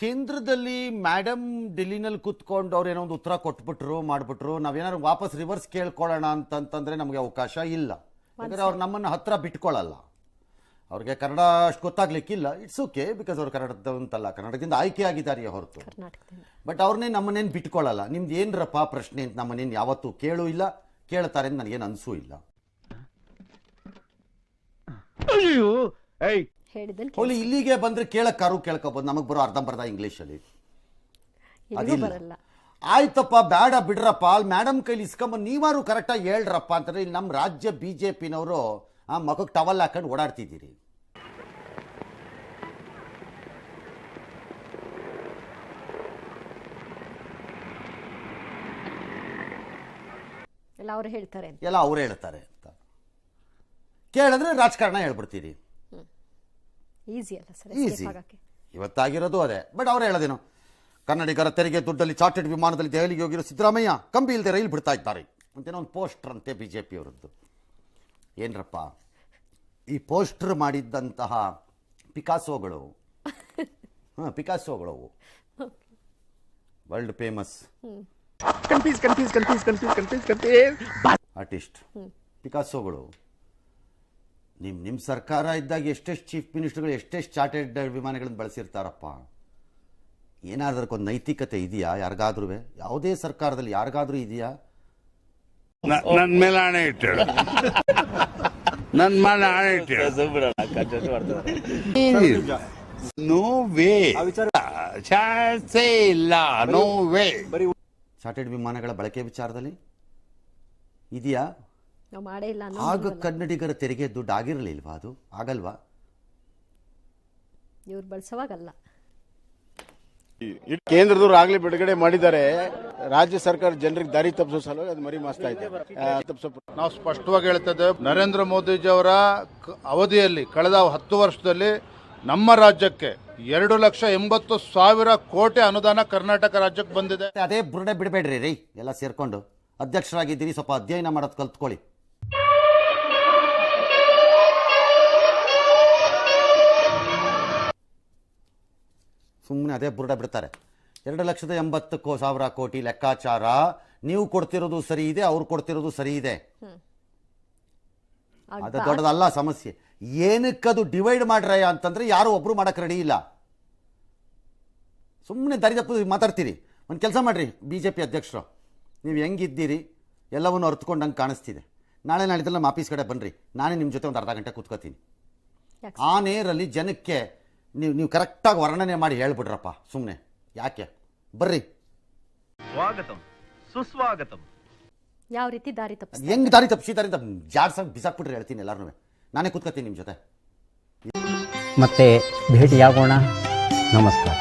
ಕೇಂದ್ರದಲ್ಲಿ ಮೇಡಮ್ ಡೆಲ್ಲಿನಲ್ಲಿ ಕುತ್ಕೊಂಡು ಅವ್ರು ಏನೋ ಒಂದು ಉತ್ತರ ಕೊಟ್ಬಿಟ್ರು ಮಾಡ್ಬಿಟ್ರು ನಾವೇನಾದ್ರು ವಾಪಸ್ ರಿವರ್ಸ್ ಕೇಳ್ಕೊಳ್ಳೋಣ ಅಂತಂತಂದ್ರೆ ನಮಗೆ ಅವಕಾಶ ಇಲ್ಲ. ಯಾಕಂದ್ರೆ ಅವ್ರು ನಮ್ಮನ್ನು ಹತ್ರ ಬಿಟ್ಕೊಳ್ಳಲ್ಲ ಅವ್ರಿಗೆ ಕನ್ನಡ ಅಷ್ಟು ಗೊತ್ತಾಗ್ಲಿಕ್ಕಿಲ್ಲ. ಇಟ್ಸ್ ಓಕೆ ಬಿಕಾಸ್ ಅವ್ರು ಕನ್ನಡದಂತಲ್ಲ ಕನ್ನಡದಿಂದ ಆಯ್ಕೆ ಆಗಿದ್ದಾರೆ ಹೊರತು. ಕರ್ನಾಟಕದಿಂದ. ಬಟ್ ಅವ್ರನ್ನೇ ನಮ್ಮನ್ನೇನು ಬಿಟ್ಕೊಳ್ಳಲ್ಲ ನಿಮ್ದು ಏನರಪ್ಪ ಪ್ರಶ್ನೆ ಅಂತ ನಮ್ಮನ್ನೇನು ಯಾವತ್ತೂ ಕೇಳೂ ಇಲ್ಲ. ಕೇಳ್ತಾರೆ ಅಂತ ನನಗೇನು ಅನಿಸೂ ಇಲ್ಲ. ಹೋಲಿ ಇಲ್ಲಿಗೆ ಬಂದ್ರೆ ಕೇಳಕ್ಕಾರು ಕೇಳ್ಕೊಬೋದು? ನಮಗೆ ಬರೋ ಅರ್ಧಂಬರ್ಧ ಇಂಗ್ಲಿಷ್ ಅಲ್ಲಿ ಅದಿಲ್ಲ. ಬರಲ್ಲ. ಆಯ್ತಪ್ಪ ಬೇಡ ಬಿಡ್ರಪ್ಪ. ಅಲ್ಲಿ ಮೇಡಮ್ ಕೈಲಿ ಇಸ್ಕೊಂಬಂದು ನೀವಾರು ಕರೆಕ್ಟಾಗಿ ಹೇಳ್ರಪ್ಪ ಅಂತಂದ್ರೆ ಇಲ್ಲಿ ನಮ್ಮ ರಾಜ್ಯ ಬಿ ಜೆ ಪಿನವರು ಆ ಮಗಕ್ಕೆ ಟವಲ್ ಹಾಕೊಂಡು ಓಡಾಡ್ತಿದ್ದೀರಿ. ಎಲ್ಲ ಅವ್ರು ಹೇಳ್ತಾರೆ ಅಂತ. ಎಲ್ಲ ಅವ್ರು ಹೇಳ್ತಾರೆ ಅಂತ. ಕೇಳಿದ್ರೆ ರಾಜಕಾರಣ ಹೇಳ್ಬಿಡ್ತೀರಿ. ಈಸಿ ಅಲ್ಲ ಸರ್ ಈಸಿ ಇವತ್ತಾಗಿರೋದು ಅದೇ. ಬಟ್ ಅವ್ರು ಹೇಳೋದೇನು? ಕನ್ನಡಿಗರ ತೆರಿಗೆ ದುಡ್ಡಲ್ಲಿ ಚಾರ್ಟೆಡ್ ವಿಮಾನದಲ್ಲಿ ದೆಹಲಿಗೆ ಹೋಗಿರೋ ಸಿದ್ದರಾಮಯ್ಯ ಕಂಬಿ ಇಲ್ಲದೆ ರೈಲು ಬಿಡ್ತಾ ಇದ್ದಾರೆ. ಅಂತೇನೋ ಒಂದು ಪೋಸ್ಟರ್ ಅಂತೆ ಬಿ ಜೆ ಪಿಯವರದ್ದು ಏನರಪ್ಪ? ಈ ಪೋಸ್ಟರ್ ಮಾಡಿದ್ದಂತಹ ಪಿಕಾಸೋಗಳು. ಹಾಂ ಪಿಕಾಸೋಗಳು ಅವು. World famous confuse confuse confuse confuse confuse confuse artist ಪಿಕಾಸೋಗಳು. ನಿಮ್ಮ ನಿಮ್ಮ ಸರ್ಕಾರ ಇದ್ದಾಗ ಎಷ್ಟೆಷ್ಟು ಚೀಫ್ ಮಿನಿಸ್ಟರ್ಗಳು ಎಷ್ಟೆಷ್ಟು ಚಾರ್ಟೆಡ್ ವಿಮಾನಗಳನ್ನು ಬಳಸಿರ್ತಾರಪ್ಪ? ಏನಾದ್ರಕ್ಕೊಂದು ನೈತಿಕತೆ ಇದೆಯಾ? ಯಾರಿಗಾದ್ರೂ ಯಾವುದೇ ಸರ್ಕಾರದಲ್ಲಿ ಯಾರಿಗಾದ್ರೂ ಇದೆಯಾ? ನನ್ನ ಮೇಲೆ ಆಣೆ ಇಟ್ಟು ನನ್ನ ಮೇಲೆ ಆಣೆ ಇಟ್ಟು ನೋ ವೇ. ಚಾನ್ಸೇ ಇಲ್ಲ. No way. ಚಾರ್ಟೆಡ್ ವಿಮಾನಗಳ ಬಳಕೆ ವಿಚಾರದಲ್ಲಿ ಇದೆಯಾ? ನಾವು ಮಾಡೇ ಇಲ್ಲ ಆಗ ಕನ್ನಡಿಗರ ತೆರಿಗೆ ದುಡ್ಡು ಆಗಿರಲಿಲ್ವಾ ಅದು? ಆಗಲ್ವಾ? ಇವ್ರು ಬಳಸೋವಾಗಲ್ಲ. ಕೇಂದ್ರದವ್ರು ಆಗ್ಲೇ ಬಿಡುಗಡೆ ಮಾಡಿದ್ದಾರೆ. ರಾಜ್ಯ ಸರ್ಕಾರ ಜನರಿಗೆ ದಾರಿ ತಪ್ಪಿಸೋ ಸಲುವಾಗಿ ಅದು ಮರಿ ಮಾಸ್ತಾ ಇದೆ ತಪ್ಪಿಸೋ ನಾವು ಸ್ಪಷ್ಟವಾಗಿ ಹೇಳ್ತದೆ ನರೇಂದ್ರ ಮೋದಿಜಿಯವರ ಅವರ ಅವಧಿಯಲ್ಲಿ ಕಳೆದ ಹತ್ತು ವರ್ಷದಲ್ಲಿ ನಮ್ಮ ರಾಜ್ಯಕ್ಕೆ ಎರಡು ಲಕ್ಷ ಎಂಬತ್ತು ಸಾವಿರ ಕೋಟಿ ಅನುದಾನ ಕರ್ನಾಟಕ ರಾಜ್ಯಕ್ಕೆ ಬಂದಿದೆ. ಅದೇ ಬುರುಡೆ ಬಿಡಬೇಡ್ರಿ ರೀ ಎಲ್ಲ ಸೇರ್ಕೊಂಡು. ಅಧ್ಯಕ್ಷರಾಗಿದ್ದೀರಿ ಸ್ವಲ್ಪ ಅಧ್ಯಯನ ಮಾಡೋದು ಕಲ್ತ್ಕೊಳ್ಳಿ. ಸುಮ್ಮನೆ ಅದೇ ಬುರುಡ ಬಿಡ್ತಾರೆ. ಎರಡು ಲಕ್ಷದ ಎಂಬತ್ತು ಕೋ ಸಾವಿರ ಕೋಟಿ ಲೆಕ್ಕಾಚಾರ ನೀವು ಕೊಡ್ತಿರೋದು ಸರಿ ಇದೆ ಅವ್ರು ಕೊಡ್ತಿರೋದು ಸರಿ ಇದೆ. ಅದ ದೊಡ್ಡದಲ್ಲ ಸಮಸ್ಯೆ. ಏನಕ್ಕದು ಡಿವೈಡ್ ಮಾಡ್ರಯ್ಯ ಅಂತಂದ್ರೆ ಯಾರು ಒಬ್ರು ಮಾಡಕ್ ರೆಡಿ ಇಲ್ಲ. ಸುಮ್ಮನೆ ದಾರಿ ತಪ್ಪು ಮಾತಾಡ್ತೀರಿ. ಒಂದು ಕೆಲಸ ಮಾಡ್ರಿ ಬಿ ಜೆ ಪಿ ಅಧ್ಯಕ್ಷರು. ನೀವು ಹೆಂಗಿದ್ದೀರಿ ಎಲ್ಲವನ್ನು ಅರ್ಥಕೊಂಡಂಗೆ ಕಾಣಿಸ್ತಿದೆ. ನಾಳೆ ನಾಳೆ ನಮ್ಮ ಆಫೀಸ್ ಕಡೆ ಬನ್ನಿರಿ ನಾನೇ ನಿಮ್ಮ ಜೊತೆ ಒಂದು ಅರ್ಧ ಗಂಟೆ ಕೂತ್ಕೋತೀನಿ. ಆ ನೇರಲ್ಲಿ ಜನಕ್ಕೆ ನೀವು ನೀವು ಕರೆಕ್ಟಾಗಿ ವರ್ಣನೆ ಮಾಡಿ ಹೇಳ್ಬಿಟ್ರಪ್ಪ ಸುಮ್ಮನೆ ಯಾಕೆ? ಬರ್ರಿ. ಸ್ವಾಗತಂ. ಸುಸ್ವಾಗತಂ. ಯಾವ ರೀತಿ ದಾರಿ ತಪ್ಪಿಸ್ ಹೆಂಗ್ ದಾರಿ ತಪ್ಪಿಸಿ ದಾರಿ ತಪ್ಪ ಜಾಡ್ಸಂಗೆ ಬಿಸಾಕ್ಬಿಟ್ರೆ ಹೇಳ್ತೀನಿ ಎಲ್ಲಾರು ನಾನೇ ಕೂತ್ಕೋತೀನಿ ನಿಮ್ಮ ಜೊತೆ. ಮತ್ತೆ ಭೇಟಿ ಆಗೋಣ ನಮಸ್ಕಾರ.